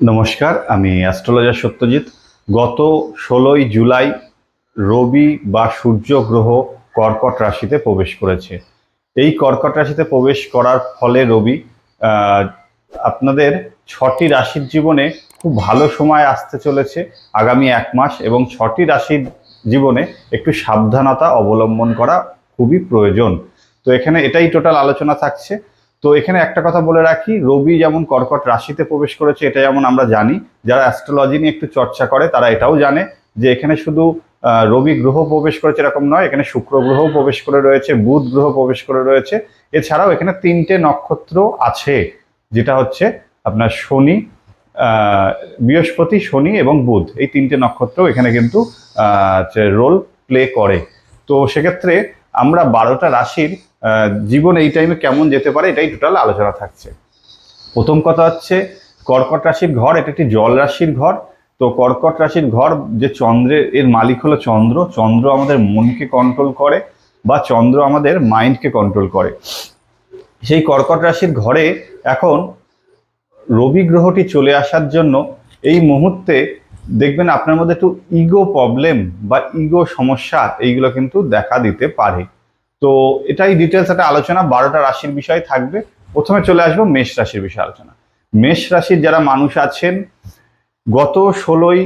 নমস্কার, আমি অ্যাস্ট্রোলজার সত্যজিৎ। গত ষোলোই জুলাই রবি বা সূর্য গ্রহ কর্কট রাশিতে প্রবেশ করেছে। এই কর্কট রাশিতে প্রবেশ করার ফলে রবি আপনাদের ছটি রাশির জীবনে খুব ভালো সময় আসতে চলেছে আগামী এক মাস এবং ছটি রাশির জীবনে একটু সাবধানতা অবলম্বন করা খুবই প্রয়োজন। তো এখানে এটাই টোটাল আলোচনা থাকছে। তো এখানে একটা কথা বলে রাখি, রবি যেমন কর্কট রাশিতে প্রবেশ করেছে, এটা যেমন আমরা জানি, যারা অ্যাস্ট্রোলজি নিয়ে একটু চর্চা করে, তারা এটাও জানে যে এখানে শুধু রবি গ্রহ প্রবেশ করেছে এরকম নয়, এখানে শুক্র গ্রহ প্রবেশ করে রয়েছে, বুধ গ্রহ প্রবেশ করে রয়েছে। এছাড়াও এখানে তিনটে নক্ষত্র আছে, যেটা হচ্ছে আপনার শনি বৃহস্পতি, শনি এবং বুধ। এই তিনটে নক্ষত্র এখানে কিন্তু রোল প্লে করে। তো সেক্ষেত্রে আমরা বারোটা রাশির জীবন এই টাইমে কেমন যেতে পারে এটাই টোটাল আলোচনা থাকছে। প্রথম কথা হচ্ছে, কর্কট রাশির ঘর, এটা একটি জল রাশির ঘর। তো কর্কট রাশির ঘর যে চন্দ্রের এর মালিক হলো চন্দ্র। চন্দ্র আমাদের মনকে কন্ট্রোল করে বা চন্দ্র আমাদের মাইন্ডকে কন্ট্রোল করে। সেই কর্কট রাশির ঘরে এখন রবি গ্রহটি চলে আসার জন্য এই মুহূর্তে দেখবেন আপনার মধ্যে একটু ইগো প্রবলেম বা ইগো সমস্যা, এইগুলো কিন্তু দেখা দিতে পারে। তো এটাই ডিটেলস একটা আলোচনা, বারোটা রাশির বিষয় থাকবে। প্রথমে চলে আসব মেষ রাশির বিষয়ে আলোচনা। মেষ রাশির যারা মানুষ আছেন, গত ষোলোই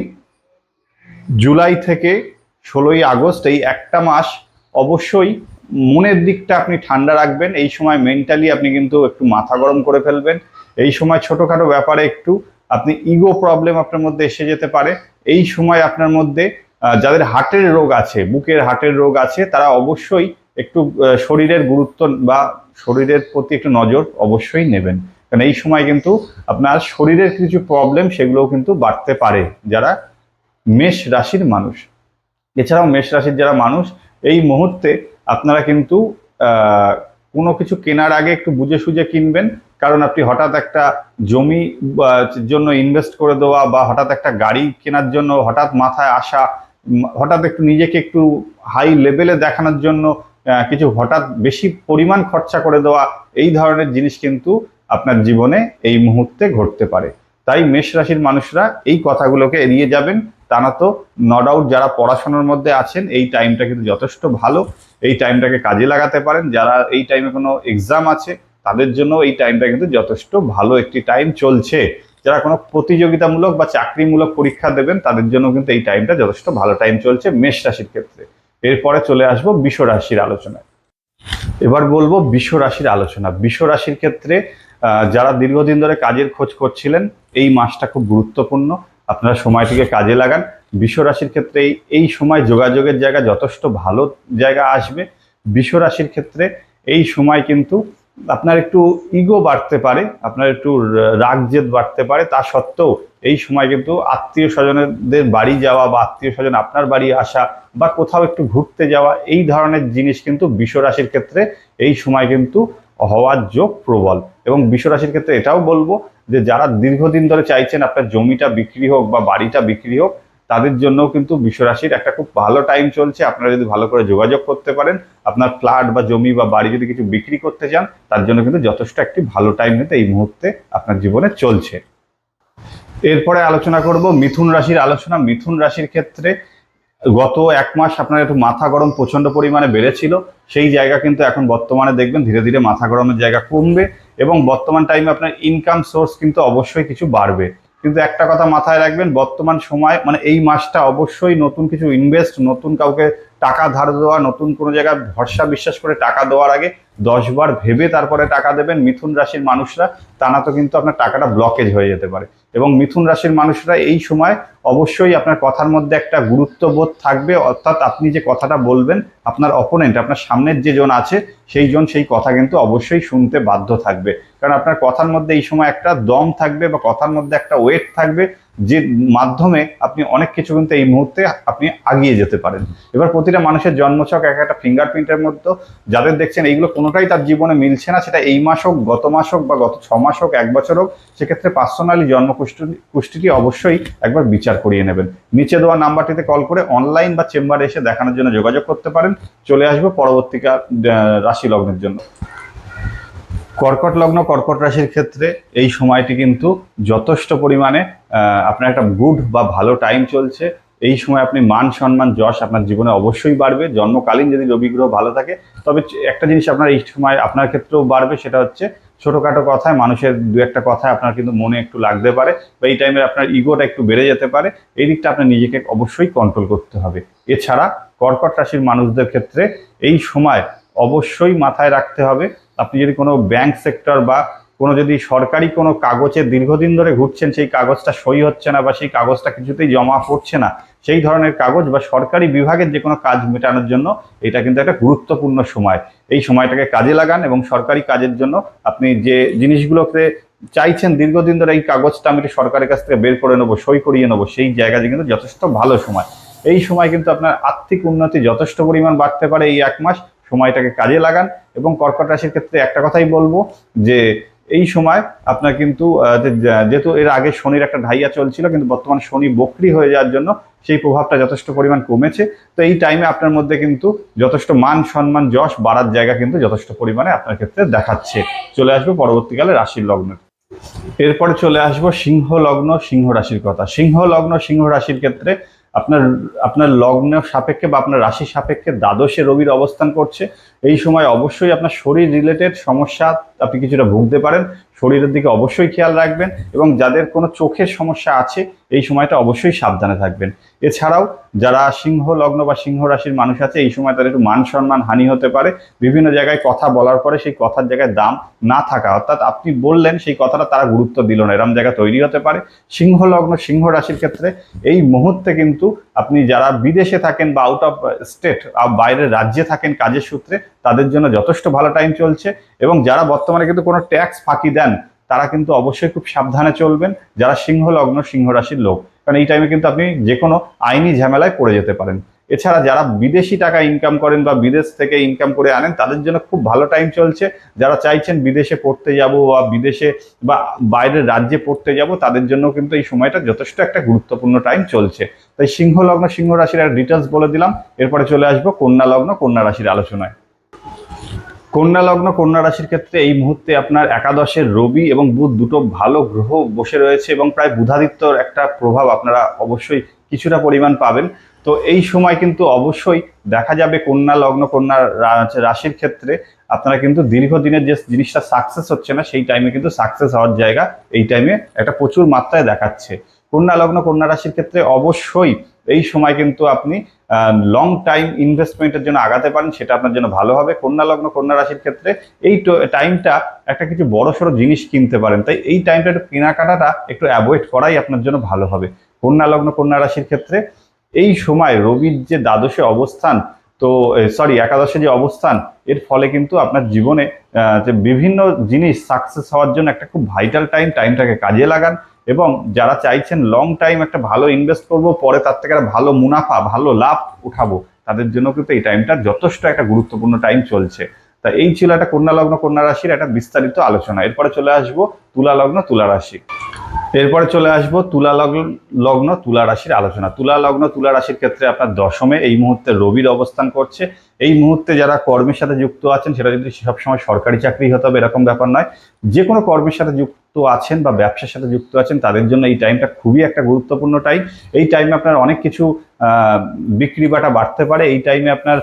জুলাই থেকে ষোলোই আগস্ট, এই একটা মাস অবশ্যই মনের দিকটা আপনি ঠান্ডা রাখবেন। এই সময় মেন্টালি আপনি কিন্তু একটু মাথা গরম করে ফেলবেন। এই সময় ছোটোখাটো ব্যাপারে একটু আপনি ইগো প্রবলেম আপনার মধ্যে এসে যেতে পারে। এই সময় আপনার মধ্যে যাদের হার্টের রোগ আছে, বুকের হার্টের রোগ আছে, তারা অবশ্যই একটু শরীরের গুরুত্ব বা শরীরের প্রতি একটু নজর অবশ্যই নেবেন। কারণ এই সময় কিন্তু আপনার শরীরের কিছু প্রবলেম সেগুলোও কিন্তু বাড়তে পারে, যারা মেষ রাশির মানুষ। এছাড়াও মেষ রাশির যারা মানুষ, এই মুহূর্তে আপনারা কিন্তু কোনো কিছু কেনার আগে একটু বুঝে সুঝে কিনবেন। কারণ আপনি হঠাৎ একটা জমি জন্য ইনভেস্ট করে দেওয়া বা হঠাৎ একটা গাড়ি কেনার জন্য হঠাৎ মাথায় আসা হঠাৎ একটু নিজেকে একটু হাই লেভেলে দেখানোর জন্য কিছু হঠাৎ বেশি পরিমাণ খরচা করে দেওয়া এই ধরনের জিনিস কিন্তু আপনার জীবনে এই মুহূর্তে ঘটতে পারে। তাই মেষ রাশির মানুষরা এই কথাগুলোকে এড়িয়ে যাবেন। তা না তো ন ডাউট যারা পড়াশোনার মধ্যে আছেন, এই টাইমটা কিন্তু যথেষ্ট ভালো। এই টাইমটাকে কাজে লাগাতে পারেন। যারা এই টাইমে কোনো এক্সাম আছে, তাদের জন্য এই টাইমটা কিন্তু যথেষ্ট ভালো একটি টাইম চলছে। যারা কোনো প্রতিযোগিতামূলক বা চাকরিমূলক পরীক্ষা দেবেন, তাদের জন্য কিন্তু এই টাইমটা যথেষ্ট ভালো টাইম চলছে মেষ রাশির ক্ষেত্রে। এরপরে চলে আসব বিশ্ব রাশির আলোচনায়। এবার বলব বিশ্ব রাশির আলোচনা। বিশ্ব রাশির ক্ষেত্রে যারা দীর্ঘদিন ধরে কাজের খোঁজ করছিলেন, এই মাসটা খুব গুরুত্বপূর্ণ। আপনারা সময়টিকে কাজে লাগান। বিশ্ব রাশির ক্ষেত্রে এই এই সময় যোগাযোগের জায়গা যথেষ্ট ভালো জায়গা আসবে। বিশ্ব রাশির ক্ষেত্রে এই সময় কিন্তু আপনার একটু ইগো বাড়তে পারে, আপনার একটু রাগ জেদ বাড়তে পারে, তা সত্ত্বেও এই সময় কিন্তু আত্মীয় স্বজনদের বাড়ি যাওয়া বা আত্মীয় স্বজন আপনার বাড়ি আসা বা কোথাও একটু ঘুরতে যাওয়া, এই ধরনের জিনিস কিন্তু বিশ্ব রাশির ক্ষেত্রে এই সময় কিন্তু হওয়ার যোগ প্রবল। এবং বিশ্ব রাশির ক্ষেত্রে এটাও বলব যে যারা দীর্ঘদিন ধরে চাইছেন আপনার জমিটা বিক্রি হোক বা বাড়িটা বিক্রি হোক তাদের জন্যও কিন্তু বিশ্ব রাশির একটা খুব ভালো টাইম চলছে। আপনারা যদি ভালো করে যোগাযোগ করতে পারেন, আপনার ফ্ল্যাট বা জমি বা বাড়ি যদি কিছু বিক্রি করতে চান, তার জন্য কিন্তু যথেষ্ট একটি ভালো টাইম কিন্তু এই মুহূর্তে আপনার জীবনে চলছে। এরপরে আলোচনা করব মিথুন রাশির আলোচনা। মিথুন রাশির ক্ষেত্রে গত এক মাস আপনার একটু মাথা গরম প্রচণ্ড পরিমাণে বেড়েছিল। সেই জায়গা কিন্তু এখন বর্তমানে দেখবেন ধীরে ধীরে মাথা গরমের জায়গা কমবে এবং বর্তমান টাইমে আপনার ইনকাম সোর্স কিন্তু অবশ্যই কিছু বাড়বে। কিন্তু একটা কথা মাথায় রাখবেন, বর্তমান সময় মানে এই মাসটা অবশ্যই নতুন কিছু ইনভেস্ট নতুন কাউকে টাকা ধার দেওয়া, নতুন কোনো জায়গায় ভরসা, বিশ্বাস করে টাকা দেওয়ার আগে দশবার ভেবে তারপরে টাকা দেবেন মিথুন রাশির মানুষরা, তা না তো কিন্তু আপনার টাকাটা ব্লকেজ হয়ে যেতে পারে। এবং মিথুন রাশির মানুষরা এই সময় অবশ্যই আপনার কথার মধ্যে একটা গুরুত্ববোধ থাকবে, অর্থাৎ আপনি যে কথাটা বলবেন, আপনার অপোনেন্ট আপনার সামনের যে জন আছে, সেই জন সেই কথা কিন্তু অবশ্যই শুনতে বাধ্য থাকবে। কারণ আপনার কথার মধ্যে এই সময় একটা দম থাকবে বা কথার মধ্যে একটা ওয়েট থাকবে যে মাধ্যমে আপনি অনেক কিছু কিন্তু এই মুহূর্তে আপনি আগিয়ে যেতে পারেন। এবার প্রতিটা মানুষের জন্মছক এক একটা ফিঙ্গারপ্রিন্টের মধ্যে। যাদের দেখছেন, এইগুলো কোনোটাই তার জীবনে মিলছে না। সেটা এই মাস হোক, গত মাস হোক বা গত ছ মাস হোক, এক বছর হোক, সেক্ষেত্রে পার্সোনালি জন্ম কুষ্টি কুষ্টিটি অবশ্যই একবার বিচার করিয়ে নেবেন। নিচে দেওয়া নাম্বারটিতে কল করে অনলাইন বা চেম্বারে এসে দেখানোর জন্য যোগাযোগ করতে পারেন। চলে আসব পরবর্তীকার রাশি লগ্নের জন্য। কর্কট লগ্ন, কর্কট রাশির ক্ষেত্রে এই সময়টি কিন্তু যথেষ্ট পরিমাণে আপনার একটা গুড বা ভালো টাইম চলছে। এই সময় আপনি মান সম্মান, যশ আপনার জীবনে অবশ্যই বাড়বে। জন্মকালীন যদি রবিগ্রহ ভালো থাকে, তবে একটা জিনিস আপনার এই সময় আপনার ক্ষেত্রেও বাড়বে, সেটা হচ্ছে ছোটোখাটো কথায় মানুষের দু একটা কথায় আপনার কিন্তু মনে একটু লাগতে পারে বা এই টাইমে আপনার ইগোটা একটু বেড়ে যেতে পারে। এই দিকটা আপনার নিজেকে অবশ্যই কন্ট্রোল করতে হবে। এছাড়া কর্কট রাশির মানুষদের ক্ষেত্রে এই সময় অবশ্যই মাথায় রাখতে হবে আপনি যদি কোনো ব্যাংক সেক্টর বা কোনো যদি সরকারি কোনো কাগজে দীর্ঘদিন ধরে ঘুরছেন, সেই কাগজটা সই হচ্ছে না বা সেই কাগজটা কিছুতেই জমা পড়ছে না, সেই ধরনের কাগজ বা সরকারি বিভাগের যে কোনো কাজ মেটানোর জন্য এটা কিন্তু একটা গুরুত্বপূর্ণ সময়। এই সময়টাকে কাজে লাগান এবং সরকারি কাজের জন্য আপনি যে জিনিসগুলোকে চাইছেন দীর্ঘদিন ধরে এই কাগজটা আমি সরকারের কাছ থেকে বের করে নেব, সই করিয়ে নেব, সেই জায়গাতে কিন্তু যথেষ্ট ভালো সময়। এই সময় কিন্তু আপনার আর্থিক উন্নতি যথেষ্ট পরিমাণ বাড়তে পারে এই এক মাস। সময়টাকে কাজে লাগান এবং কর্কট রাশির ক্ষেত্রে একটা কথাই বলব যে এই সময় আপনার কিন্তু যেহেতু এর আগে শনির একটা ঢাইয়া চলছিল, কিন্তু বর্তমান শনি বকরি হয়ে যাওয়ার জন্য সেই প্রভাবটা যথেষ্ট পরিমাণ কমেছে। তো এই টাইমে আপনার মধ্যে কিন্তু যথেষ্ট মান সম্মান, যশ বাড়ার জায়গা কিন্তু যথেষ্ট পরিমাণে আপনার ক্ষেত্রে দেখাচ্ছে। চলে আসবে পরবর্তীকালে রাশির লগ্ন। এরপরে চলে আসব সিংহ লগ্ন, সিংহ রাশির কথা। সিংহ লগ্ন, সিংহ রাশির ক্ষেত্রে আপনার আপনার লগ্ন সাপেক্ষে বা আপনার রাশি সাপেক্ষে দ্বাদশে রবির অবস্থান করছে, এই সময় অবশ্যই আপনার শরীর রিলেটেড সমস্যা আপনি কিছুটা ভুগতে পারেন। শরীরের দিকে অবশ্যই খেয়াল রাখবেন এবং যাদের কোনো চোখের সমস্যা আছে এই সময়টা অবশ্যই সাবধানে থাকবেন। এছাড়াও যারা সিংহ, লগ্ন বা সিংহ রাশির মানুষ আছে, এই সময় তাদের একটু মান সম্মান হানি হতে পারে। বিভিন্ন জায়গায় কথা বলার পরে সেই কথার জায়গায় দাম না থাকা, অর্থাৎ আপনি বললেন সেই কথাটা তারা গুরুত্ব দিল না, এরম জায়গা তৈরি হতে পারে। সিংহ, লগ্ন, সিংহ রাশির ক্ষেত্রে এই মুহূর্তে কিন্তু আপনি যারা বিদেশে থাকেন বা আউট অফ স্টেট বাইরের রাজ্যে থাকেন কাজের সূত্রে, তাদের জন্য যথেষ্ট ভালো টাইম চলছে। এবং যারা বর্তমানে কিন্তু কোনো ট্যাক্স ফাঁকি দেন তারা কিন্তু অবশ্যই খুব সাবধানে চলবেন। যারা সিংহ লগ্ন সিংহ রাশির লোক, কারণ এই টাইমে কিন্তু আপনি যে কোনো আইনি ঝামেলায় পড়ে যেতে পারেন। এছাড়া যারা বিদেশি টাকা ইনকাম করেন বা বিদেশ থেকে ইনকাম করে আনেন, তাদের জন্য খুব ভালো টাইম চলছে। যারা চাইছেন বিদেশে পড়তে যাব বা বিদেশে বা বাইরের রাজ্যে পড়তে যাব, তাদের জন্য কিন্তু এই সময়টা যথেষ্ট একটা গুরুত্বপূর্ণ টাইম চলছে। তাই সিংহ লগ্ন সিংহ রাশির একটা ডিটেলস বলে দিলাম। এরপরে চলে আসব কন্যা লগ্ন কন্যা রাশির আলোচনায়। কন্যা লগ্ন, কন্যা রাশির ক্ষেত্রে এই মুহূর্তে আপনার একাদশের রবি এবং বুধ দুটো ভালো গ্রহ বসে রয়েছে এবং প্রায় বুধাদিত্যর একটা প্রভাব আপনারা অবশ্যই কিছুটা পরিমাণ পাবেন। তো এই সময় কিন্তু অবশ্যই দেখা যাবে কন্যা লগ্ন, কন্যা রাশির ক্ষেত্রে। আপনারা কিন্তু দীর্ঘদিনের যে জিনিসটা সাকসেস হচ্ছে না, সেই টাইমে কিন্তু সাকসেস হওয়ার জায়গা এই টাইমে একটা প্রচুর মাত্রায় দেখাচ্ছে। কন্যা লগ্ন, কন্যা রাশির ক্ষেত্রে অবশ্যই এই সময় কিন্তু আপনি লং টাইম ইনভেস্টমেন্টের জন্য আগাতে পারেন, সেটা আপনার জন্য ভালো হবে। কন্যা লগ্ন, কন্যা রাশির ক্ষেত্রে এই টাইমটা একটা কিছু বড় সড়ো জিনিস কিনতে পারেন। তাই এই টাইমটা একটু কেনাকাটাটা একটু অ্যাভয়েড করাই আপনার জন্য ভালো হবে। কন্যা লগ্ন, কন্যা রাশির ক্ষেত্রে এই সময় রবির যে দ্বাদশে অবস্থান, তো সরি একাদশে যে অবস্থান, এর ফলে কিন্তু আপনার জীবনে যে বিভিন্ন জিনিস সাকসেস হওয়ার জন্য একটা খুব ভাইটাল টাইম টাইমটাকে কাজে লাগান। এবং যারা চাইছেন লং টাইম একটা ভালো ইনভেস্ট করব, পরে তার থেকে একটা ভালো মুনাফা, ভালো লাভ উঠাবো, তাদের জন্য কিন্তু এই টাইমটা যথেষ্ট একটা গুরুত্বপূর্ণ টাইম চলছে। তা এই ছিল একটা কন্যা লগ্ন, কন্যা রাশির একটা বিস্তারিত আলোচনা। এরপরে চলে আসব তুলা লগ্ন, তুলা রাশি। এরপরে চলে আসব তুলা লগ্ন লগ্ন, তুলা রাশির আলোচনা। তুলা লগ্ন, তুলা রাশির ক্ষেত্রে আপনার দশমে এই মুহূর্তে রবির অবস্থান করছে। এই মুহূর্তে যারা কর্মের সাথে যুক্ত আছেন, সেটা যদি সবসময় সরকারি চাকরি হতে হবে, এরকম ব্যাপার নয়। যে কোনো কর্মের সাথে যুক্ত আছেন বা ব্যবসার সাথে যুক্ত আছেন, তাদের জন্য এই টাইমটা খুবই একটা গুরুত্বপূর্ণ টাইম এই টাইমে আপনার অনেক কিছু বিক্রি বাটা বাড়তে পারে। এই টাইমে আপনার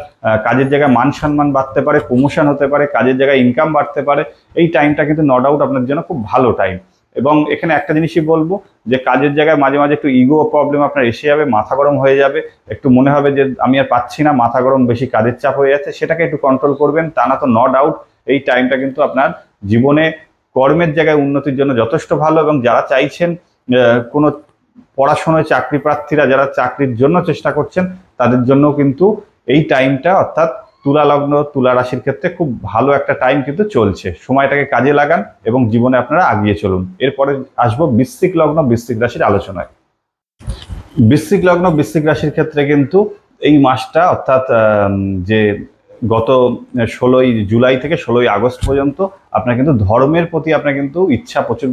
কাজের জায়গায় মান সম্মান বাড়তে পারে প্রমোশন হতে পারে, কাজের জায়গায় ইনকাম বাড়তে পারে। এই টাইমটা কিন্তু ন ডাউট আপনার জন্য খুব ভালো টাইম এবং এখানে একটা জিনিসই বলব, যে কাজের জায়গায় মাঝে মাঝে একটু ইগো প্রবলেম আপনার এসে যাবে, মাথা গরম হয়ে যাবে। একটু মনে হবে যে আমি আর পাচ্ছি না, মাথা গরম বেশি, কাজের চাপ হয়ে যাচ্ছে। সেটাকে একটু কন্ট্রোল করবেন, তা না তো ন ডাউট এই টাইমটা কিন্তু আপনার জীবনে কর্মের জায়গায় উন্নতির জন্য যথেষ্ট ভালো এবং যারা চাইছেন কোনো পড়াশোনায় চাকরি প্রার্থীরা যারা চাকরির জন্য চেষ্টা করছেন, তাদের জন্য কিন্তু এই টাইমটা অর্থাৎ তুলা লগ্ন, তুলা রাশির ক্ষেত্রে খুব ভালো একটা টাইম কিন্তু চলছে। সময়টাকে কাজে লাগান এবং জীবনে আপনারা আগিয়ে চলুন। এরপরে আসব বৃশ্চিক লগ্ন, বৃশ্চিক রাশির আলোচনায়। বৃশ্চিক লগ্ন, বৃশ্চিক রাশির ক্ষেত্রে কিন্তু এই মাসটা অর্থাৎ যে গত ষোলোই জুলাই থেকে ষোলোই আগস্ট পর্যন্ত আপনার কিন্তু ধর্মের প্রতি আপনার কিন্তু ইচ্ছা প্রচুর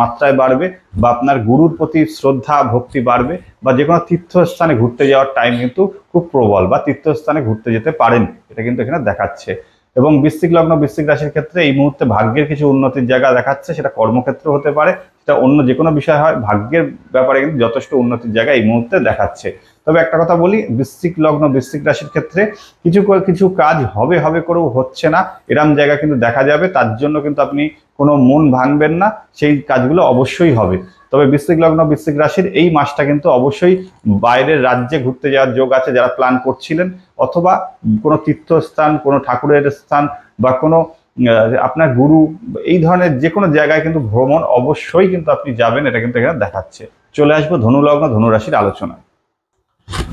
মাত্রায় বাড়বে বা আপনার গুরুর প্রতি শ্রদ্ধা, ভক্তি বাড়বে বা যে কোনো তীর্থস্থানে ঘুরতে যাওয়ার টাইম কিন্তু খুব প্রবল বা তীর্থস্থানে ঘুরতে যেতে পারেন, এটা কিন্তু এখানে দেখাচ্ছে। এবং বৃশ্চিক লগ্ন, বৃশ্চিক রাশির ক্ষেত্রে এই মুহূর্তে ভাগ্যের কিছু উন্নতির জায়গা দেখাচ্ছে, সেটা কর্মক্ষেত্র হতে পারে, সেটা অন্য যে কোনো বিষয় হয়, ভাগ্যের ব্যাপারে কিন্তু যথেষ্ট উন্নতির জায়গা এই মুহূর্তে দেখাচ্ছে। তবে একটা কথা বলি, বৃশ্চিক লগ্ন, বৃশ্চিক রাশির ক্ষেত্রে কিছু কিছু কাজ হবে হবে করেও হচ্ছে না। এরম জায়গা কিন্তু দেখা যাবে, তার জন্য কিন্তু আপনি কোনো মন ভাঙবেন না, সেই কাজগুলো অবশ্যই হবে। তবে বৃশ্চিক লগ্ন, বৃশ্চিক রাশির এই মাসটা কিন্তু অবশ্যই বাইরের রাজ্যে ঘুরতে যাওয়ার যোগ আছে, যারা প্ল্যান করছিলেন, অথবা কোনো তীর্থস্থান, কোনো ঠাকুরের স্থান বা কোনো আপনার গুরু, এই ধরনের যে কোনো জায়গায় কিন্তু ভ্রমণ অবশ্যই কিন্তু আপনি যাবেন, এটা কিন্তু এখানে দেখাচ্ছে। চলে আসব ধনু ধনুলগ্ন, ধনুরাশির আলোচনা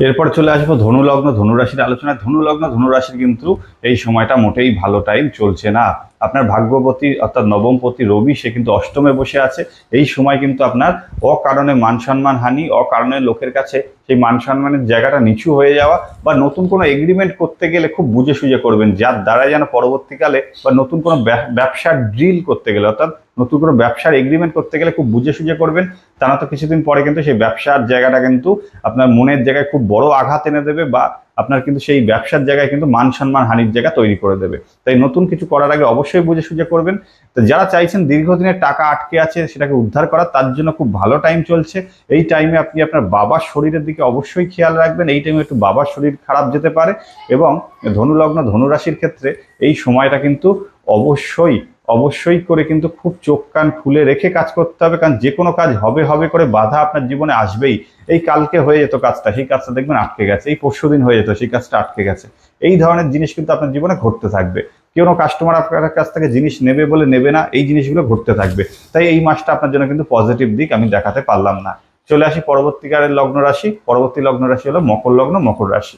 এরপর চলে আসব ধনুলগ্ন, ধনুরাশির আলোচনায়। ধনুলগ্ন, ধনুরাশির কিন্তু এই সময়টা মোটেই ভালো টাইম চলছে না। আপনার ভাগ্যবতী অর্থাৎ নবমপতি রবি, সে কিন্তু অষ্টমে বসে আছে। এই সময় কিন্তু আপনার অকারণে মান সম্মান হানি, অকারণে লোকের কাছে সেই মান সম্মানের জায়গাটা নিচু হয়ে যাওয়া বা নতুন কোনো এগ্রিমেন্ট করতে গেলে খুব বুঝে সুঝে করবেন, যার দ্বারা যেন পরবর্তীকালে বা নতুন কোনো ব্যব- ব্যবসার ড্রিল করতে গেলে অর্থাৎ নতুন কোনো ব্যবসার এগ্রিমেন্ট করতে গেলে খুব বুঝে সুঝে করবেন। তা না তো কিছুদিন পরে কিন্তু সেই ব্যবসার জায়গাটা কিন্তু আপনার মনের জায়গায় খুব বড় আঘাত এনে দেবে বা আপনার কিন্তু সেই ব্যবসার জায়গায় কিন্তু মান সম্মান হানির জায়গা তৈরি করে দেবে। তাই নতুন কিছু করার আগে অবশ্যই বুঝে সুঝে করবেন। তো যারা চাইছেন দীর্ঘদিনের টাকা আটকে আছে, সেটাকে উদ্ধার করার, তার জন্য খুব ভালো টাইম চলছে। এই টাইমে আপনি আপনার বাবার শরীরের দিকে অবশ্যই খেয়াল রাখবেন। এই টাইমে একটু বাবার শরীর খারাপ যেতে পারে এবং ধনুলগ্ন, ধনুরাশির ক্ষেত্রে এই সময়টা কিন্তু অবশ্যই অবশ্যই করে কিন্তু খুব চোখ কান খুলে রেখে কাজ করতে হবে, কারণ যে কোনো কাজ হবে হবে করে বাধা আপনার জীবনে আসবেই। এই কালকে হয়ে যেত কাজটা, সেই কাজটা দেখবেন আটকে গেছে, এই পরশু দিন হয়ে যেত, সেই কাজটা আটকে গেছে। এই ধরনের জিনিস কিন্তু আপনার জীবনে ঘটতে থাকবে। কোনো কাস্টমার আপনার কাছ থেকে জিনিস নেবে বলে নেবে না, এই জিনিসগুলো ঘটতে থাকবে। তাই এই মাসটা আপনার জন্য কিন্তু পজিটিভ দিক, আমি দেখাতে পারলাম না। চলে আসি পরবর্তীকালের লগ্ন রাশি, পরবর্তী লগ্ন রাশি হলো মকর লগ্ন, মকর রাশি।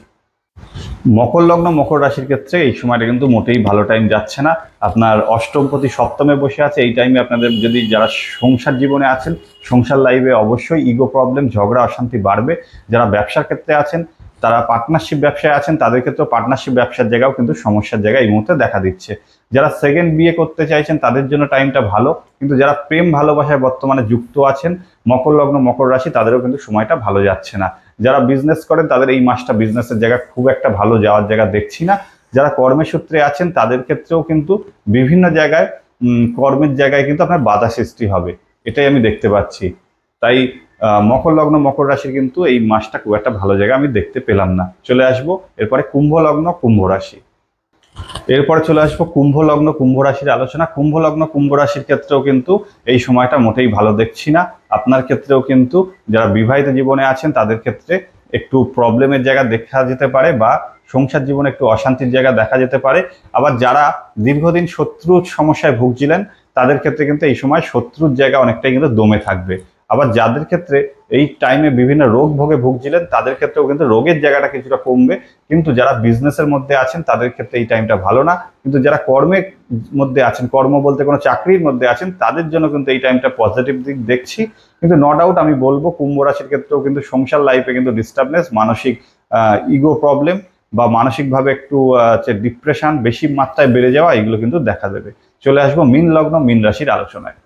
মকর লগ্ন, মকর রাশির ক্ষেত্রে এই সময়টা কিন্তু মোটেই ভালো টাইম যাচ্ছে না। আপনার অষ্টম প্রতি সপ্তমে বসে আছে, এই টাইমে আপনাদের যদি যারা সংসার জীবনে আছেন, সংসার লাইফে অবশ্যই ইগো প্রবলেম ঝগড়া, অশান্তি বাড়বে। যারা ব্যবসার ক্ষেত্রে আছেন, তারা পার্টনারশিপ ব্যবসায় আছেন, তাদের ক্ষেত্রেও পার্টনারশিপ ব্যবসার জায়গাও কিন্তু সমস্যার জায়গা এই মুহূর্তে দেখা দিচ্ছে। যারা সেকেন্ড বিয়ে করতে চাইছেন, তাদের জন্য টাইমটা ভালো, কিন্তু যারা প্রেম ভালোবাসায় বর্তমানে যুক্ত আছেন, মকর লগ্ন, মকর রাশি, তাদেরও কিন্তু সময়টা ভালো যাচ্ছে না। যারা বিজনেস করেন, তাদের এই মাসটা বিজনেসের জায়গা খুব একটা ভালো যাওয়ার জায়গা দেখছি না। যারা কর্মের সূত্রে আছেন, তাদের ক্ষেত্রেও কিন্তু বিভিন্ন জায়গায় কর্মের জায়গায় কিন্তু আপনার বাধা সৃষ্টি হবে। এটাই আমি দেখতে পাচ্ছি। তাই মকর লগ্ন, মকর রাশির কিন্তু এই মাসটা খুব একটা ভালো জায়গা আমি দেখতে পেলাম না। চলে আসব, এরপরে কুম্ভ লগ্ন, কুম্ভ রাশি। এরপরে চলে আসব কুম্ভ লগ্ন, কুম্ভ রাশির আলোচনা। কুম্ভ লগ্ন, কুম্ভ রাশির ক্ষেত্রেও কিন্তু এই সময়টা মোটেই ভালো দেখছি না। আপনার ক্ষেত্রেও কিন্তু যারা বিবাহিত জীবনে আছেন, তাদের ক্ষেত্রে একটু প্রবলেমের জায়গা দেখা যেতে পারে বা সংসার জীবনে একটু অশান্তির জায়গা দেখা যেতে পারে। আবার যারা দীর্ঘদিন শত্রুর সমস্যায় ভুগছিলেন, তাদের ক্ষেত্রে কিন্তু এই সময় শত্রুর জায়গা অনেকটাই কিন্তু দমে থাকবে। আবার যাদের ক্ষেত্রে এই টাইমে বিভিন্ন রোগ ভোগে ভুগছিলেন, তাদের ক্ষেত্রেও কিন্তু রোগের জায়গাটা কিছুটা কমবে। কিন্তু যারা বিজনেসের মধ্যে আছেন, তাদের ক্ষেত্রে এই টাইমটা ভালো না। কিন্তু যারা কর্মের মধ্যে আছেন, কর্ম বলতে কোনো চাকরির মধ্যে আছেন, তাদের জন্য কিন্তু এই টাইমটা পজিটিভ দিক দেখছি। কিন্তু ন ডাউট আমি বলব, কুম্ভ রাশির ক্ষেত্রেও কিন্তু সংসার লাইফে কিন্তু ডিস্টার্বনেস মানসিক ইগো প্রবলেম বা মানসিকভাবে একটু ডিপ্রেশন বেশি মাত্রায় বেড়ে যাওয়া, এগুলো কিন্তু দেখা দেবে। চলে আসব মিন লগ্ন, মিন রাশির আলোচনায়।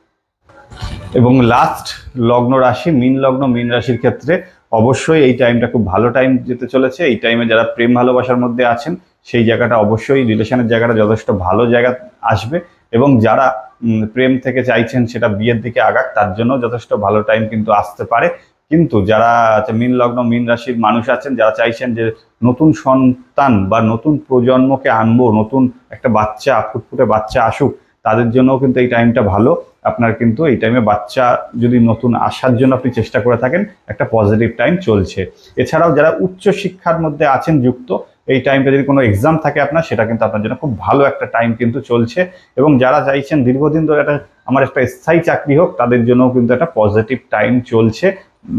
এবং লাস্ট লগ্ন রাশি, মিন লগ্ন, মিন রাশির ক্ষেত্রে অবশ্যই এই টাইমটা খুব ভালো টাইম যেতে চলেছে। এই টাইমে যারা প্রেম ভালোবাসার মধ্যে আছেন, সেই জায়গাটা অবশ্যই রিলেশনের জায়গাটা যথেষ্ট ভালো জায়গা আসবে এবং যারা প্রেম থেকে চাইছেন সেটা বিয়ের দিকে আগাক, তার জন্য যথেষ্ট ভালো টাইম কিন্তু আসতে পারে। কিন্তু যারা আছে মিন লগ্ন, মিন রাশির মানুষ আছেন, যারা চাইছেন যে নতুন সন্তান বা নতুন প্রজন্মকে আনব, নতুন একটা বাচ্চা, ফুটফুটে বাচ্চা আসুক তাদের জন্যও কিন্তু এই টাইমটা ভালো। আপনার কিন্তু এই টাইমে বাচ্চা যদি নতুন আসার জন্য আপনি চেষ্টা করে থাকেন, একটা পজিটিভ টাইম চলছে। এছাড়াও যারা উচ্চ শিক্ষার মধ্যে আছেন যুক্ত, এই টাইমটা যদি কোনো এক্সাম থাকে আপনার, সেটা কিন্তু আপনার জন্য খুব ভালো একটা টাইম কিন্তু চলছে। এবং যারা চাইছেন দীর্ঘদিন ধরে একটা, আমার একটা স্থায়ী চাকরি হোক, তাদের জন্যও কিন্তু একটা পজিটিভ টাইম চলছে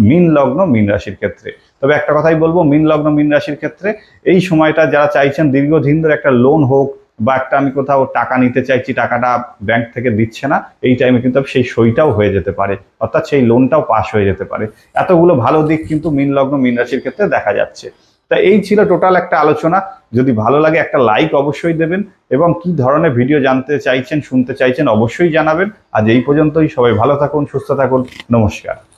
মিন লগ্ন, মিন রাশির ক্ষেত্রে। তবে একটা কথাই বলব, মিন লগ্ন, মিন রাশির ক্ষেত্রে এই সময়টা যারা চাইছেন দীর্ঘদিন ধরে একটা লোন হোক বা একটা আমি কোথাও টাকা নিতে চাইছি, টাকাটা ব্যাংক থেকে দিচ্ছে না, এই টাইমে কিন্তু সেই সইটাও হয়ে যেতে পারে। অর্থাৎ সেই লোনটাও পাস হয়ে যেতে পারে। এতগুলো ভালো দিক কিন্তু মিন লগ্ন, মিন রাশির ক্ষেত্রে দেখা যাচ্ছে। তা এই ছিল টোটাল একটা আলোচনা। যদি ভালো লাগে একটা লাইক অবশ্যই দেবেন এবং কি ধরনের ভিডিও জানতে চাইছেন, শুনতে চাইছেন অবশ্যই জানাবেন। আজ এই পর্যন্তই। সবাই ভালো থাকুন, সুস্থ থাকুন। নমস্কার।